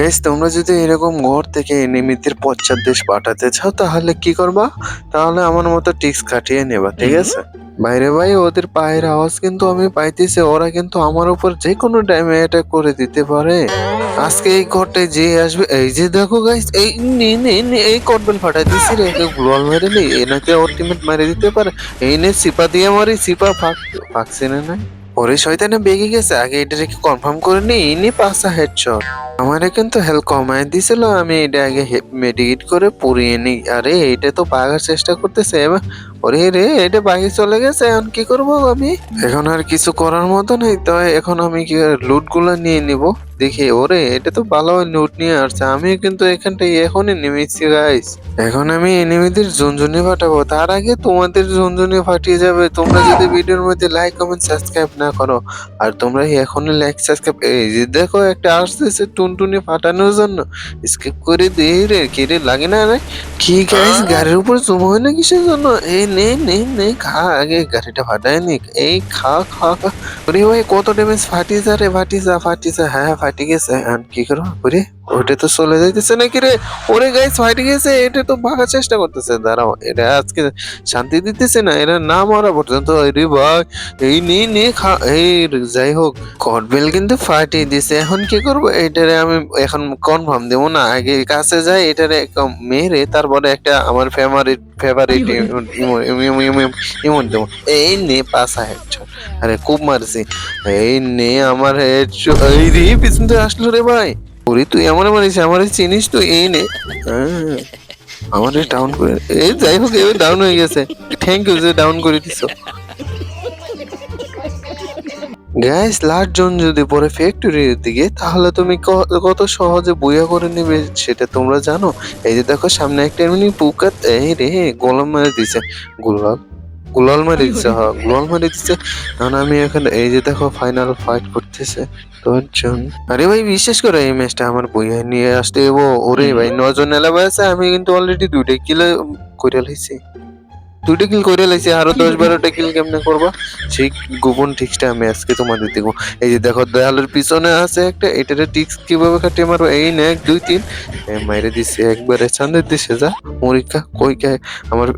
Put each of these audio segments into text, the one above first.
বেশ তোমরা যদি এরকম ঘর থেকে এনিমিদের পশ্চাৎ দেশ পাঠাতে চাও তাহলে কি করবা? তাহলে আমার মতো টিক্স কাটিয়ে নেবা ঠিক আছে? বাইরে ভাই ওদের পায়ের আওয়াজ কিন্তু আমি পাইতেছি ওরা কিন্তু আমার উপর যে কোনো টাইমে অ্যাটাক করে দিতে পারে। আজকে এই ঘরটায় যে আসবে এই যে দেখো গাইস এই নে নে নে এই কটবেল ফাটাই দিছি রে গ্লোয়াল মেরে নি এনাকে আলটিমেট মেরে দিতে পারে। এই নে সিপা দিয়ে মারি সিপা ফাঁক ফাঁকছে না না? ওরে শয়তানে বেগে গেছে, আগে এটা কি কনফার্ম করে নি? ইনি পাসা হেডশট আমারে কিন্তু হেল কমায় দিছিল, আমি এটা আগে মেডিকেট করে পুড়িয়ে নিই আরে, এটা তো পাগার চেষ্টা করতেছে, এবার ওরে রে এটা বাগে চলে গেছে এখন কি করব আমি এখন আর কিছু করার মতো নেই তো এখন আমি কি লুটগুলো নিয়ে নিব? দেখি ওরে এটা তো ভালো লুট নিয়ে আসছে আমি কিন্তু এখানটায় এখনই নেমেছি গাইস এখন আমি এনিমিদের ঝুনঝুনি ফাটাবো তার আগে তোমাদের ঝুনঝুনি ফাটিয়ে যাবে তোমরা যদি ভিডিওর মধ্যে লাইক কমেন্ট সাবস্ক্রাইব না করো আর তোমরা এখনই লাইক সাবস্ক্রাইব এই যে দেখো একটা আসতেছে টুনটুনি ফাটানোর জন্য স্কিপ করে দিই রে কি রে লাগে না রে? কি গাইস গাড়ির উপর জমা হয় না কিসের জন্য এই নে নে নে, খা, আগে গাড়িটা ফাটায় নি এই খা খা খা। ওরে, ওই কত ড্যামেজ ফাটিয়েছে রে ফাটিসা ফাটিসা হ্যাঁ ফাটি গেছে। কি করব? ওরে। ওটা তো চলে যাইতেছে নাকি রে? ওরে গাইস ফাটি গেছে এটা তো ভাগার চেষ্টা করতেছে। দাঁড়াও এটা আজকে শান্তি দিতেছে না এরা না মারা পর্যন্ত রে ভাই এই নে নে খা এই যাই হোক কটবেল কিন্তু ফাটিয়ে দিছে এখন কি করব? এটারে আমি এখন কনফার্ম দেবো না আগে কাছে যাই এটারে একদম মেরে তারপরে একটা আমার ফেভারিট ফেভারিট ইমোট দেবো। এই নে পাসা হেডশট আরে খুব মারছি। এই নে আমার হেডশট এই রে পিছন থেকে আসলো রে ভাই। ওরে তুই আমার মারিস আমার চিনিস তুই এই নে। হ্যাঁ, আমার ডাউন করে এই যাই হোক এবার ডাউন হয়ে গেছে। থ্যাংক ইউ যে ডাউন করে দিছো। গ্যাস লাস্ট জন যদি পরে ফ্যাক্টরির দিকে তাহলে তুমি কত সহজে বইয়া করে নেবে সেটা তোমরা জানো? এই যে দেখো সামনে একটা এমনি পুকাত এই রে গোলাম মারে দিছে। গুলাল গুলাল মারে দিছে হ্যাঁ গুলাল মারে দিছে। কারণ আমি এখন এই যে দেখো ফাইনাল ফাইট করতেছে। দশজন। আরে ভাই বিশ্বাস করো এই ম্যাচটা আমার বইয়া নিয়ে আসতে ও ওরে ভাই নজন এলাকা আছে আমি কিন্তু অলরেডি দুইটা কিলো করে লাইছি। দুইটা কিল করে আরও দশ বারোটা কিল কেমনে করবা? সেই গোপন আমি আজকে তোমাদের এই যে দেখো, দেয়ালের পিছনে আছে একটা, এটারে কীভাবে কাটিয়ে মারবো? এই না, এক, দুই, তিন। মাইরে দিছে, একবারে যা। মরিকা, কই কে? আমার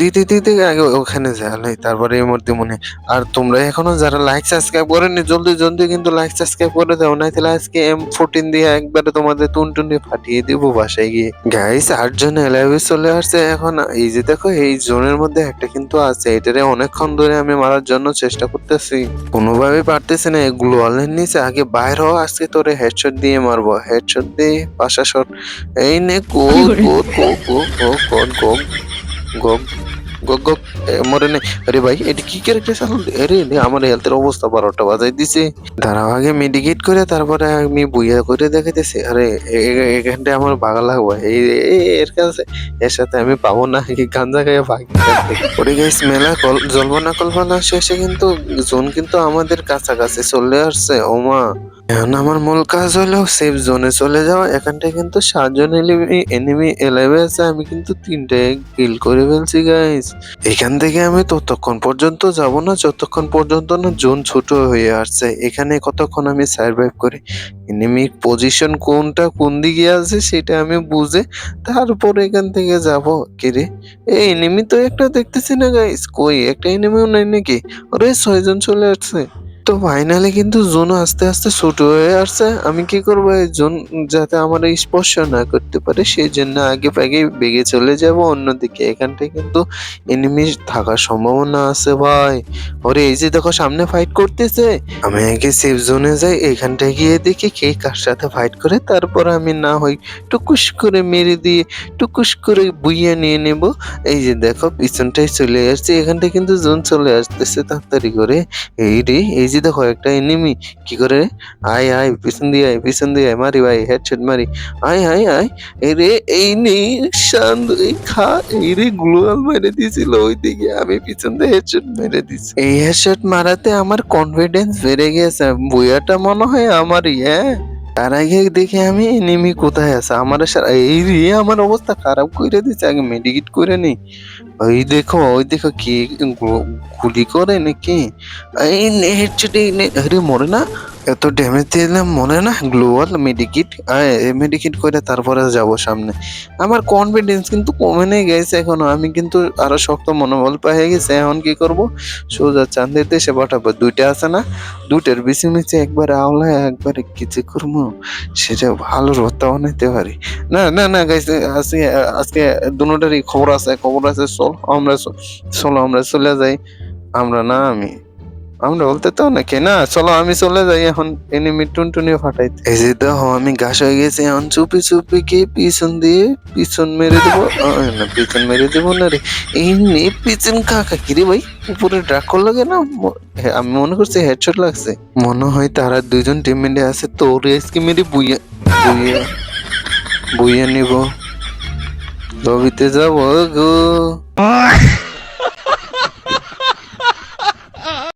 দিতে দিতে আগে ওখানে যাই তারপরে ইমোট মনে আর তোমরা এখনও যারা লাইক সাবস্ক্রাইব করেনি জলদি জলদি কিন্তু লাইক সাবস্ক্রাইব করে দাও না তাহলে আজকে এম ফোরটিন দিয়ে একবারে তোমাদের টুন টুন দিয়ে ফাটিয়ে দিব বাসায় গিয়ে। গাইস আটজন এলাইভে চলে আসছে, এখন এই যে দেখো এই জোনের মধ্যে একটা কিন্তু আছে। এটারে অনেকক্ষণ ধরে আমি মারার জন্য চেষ্টা করতেছি। কোনোভাবেই পারতেছি না। এগুলো অলের নিচে আগে বাইর হওয়া আজকে তোরে হেডশট দিয়ে মারবো। হেডশট দিয়ে পাশা শট। এই নে কো গো গো কোড কো গোগ গোগ এ, মরে নে। আরে ভাই এটা কি ক্যারেক্টার চালু আরে আমার হেলথের অবস্থা বারোটা বাজাই দিছে। দাঁড়াও আগে মেডিকেট করে তারপরে আমি বুইয়া করে দেখাইতেছি। আরে এ- এ- এখানটা আমার ভাগা লাগবে। এই এর কাছে। এর সাথে আমি পাবো না কি গাঞ্জা খাইয়া ভাগি ওরে গাইস মেলা কল জলবনা কল্পনা শেষে কিন্তু জোন কিন্তু আমাদের কাছাকাছি চলে আসছে। ওমা। এখন আমার মূল কাজ হলো সেফ জোনে চলে যাওয়া। এখানটায় কিন্তু সাতজন এলিমি এনিমি এলাইভে আছে। আমি কিন্তু তিনটে কিল করে ফেলছি গাইস এখান থেকে আমি ততক্ষণ পর্যন্ত যাব না, যতক্ষণ পর্যন্ত না জোন ছোট হয়ে আসছে। এখানে কতক্ষণ আমি সার্ভাইভ করি? এনিমি পজিশন কোনটা, কোন দিকে আছে সেটা আমি বুঝে তারপর এখান থেকে যাব। কিরে এই এনিমি তো একটা দেখতেছি না গাইস কই? একটা এনিমিও নাই নাকি? ওরে ছয়জন চলে আসছে। তো ফাইনালি কিন্তু জোন আস্তে আস্তে ছোট হয়ে আসছে। আমি কি করব? এই জোন যাতে আমার স্পর্শ না করতে পারে সেই জন্য আগে আগে বেগে চলে যাব অন্যদিকে। এখানটায় কিন্তু এনিমি থাকার সম্ভাবনা আছে ভাই। ওরে, এই যে দেখো সামনে ফাইট করতেছে। আমি আগে সেফ জোনে যাই, এখানটায় গিয়ে দেখি কে কার সাথে ফাইট করে। তারপর আমি না হই টুকুস করে মেরে দিয়ে, টুকুস করে বুইয়ে নিয়ে নেব। এই যে দেখো পিছনটাই চলে আসছে। এখানটায় কিন্তু জোন চলে আসতেছে তাড়াতাড়ি করে। এই রে, এই যে দেখো, একটা এনিমি কি করে? আই আয়, পিছন দিয়ে আয়, পিছন দিয়ে আয়, মারি ভাই হেডশট মারি। আয় আয় আয়, এরে, এই নেই শান্ত, এই খা এই রে গ্লোয়াল মেরে দিয়েছিল ওই দিকে আমি পিছন দিয়ে হেডশট মেরে দিছি এই হেডশট মারাতে আমার কনফিডেন্স বেড়ে গেছে, বুয়াটা মনে হয় আমারই ইয়ে তার আগে দেখি আমি এনিমি কোথায় আছে? আমার এই রে, আমার অবস্থা খারাপ করে দিচ্ছে আগে মেডিকেট করে নি ওই দেখো ওই দেখো কি গুলি করে নাকি? এই হেডশট আরে মরে না? এত ড্যামেজ দিলাম, মনে না? গ্লোয়াল মেডিকিট মেডিকিট করে তারপরে যাব সামনে। আমার কনফিডেন্স কিন্তু কমে নেই গেছে এখনও। আমি কিন্তু আরও শক্ত মনোবল পেয়ে গেছে, এখন কি করব? সোজা চাঁদের দেশে পাঠাবো দুইটা আছে না? দুইটার বেশি মিশে একবারে আওলায় একবারে কিছু করব? সেটা ভালো রত্তা বানাইতে পারি। না না না গাইছে আজকে আজকে দুটারই খবর আছে খবর আছে, চল, আমরা চলো, আমরা চলে যাই। আমরা না, আমি আমরা বলতে তো নাকি, না, চলো আমি চলে যাই এখন এনিমি টুনটুনি ফাটাইতে। এই যে দেখো, আমি ঘাস হয়ে গেছি, এখন চুপি চুপি গিয়ে পিছন দিয়ে পিছন মেরে দেবো। না, পিছন মেরে দেবো না রে। এই নে, পিছন কাকা, কিরে ভাই, উপরে কেন ম- হে- আমি মনে করছি হেডশট লাগছে। মনে হয় তারা দুইজন টিম মিলে আছে, তোর আজকে মেরে বুইয়া বুইয়া বুইয়া নিব। লবিতে যাব গো।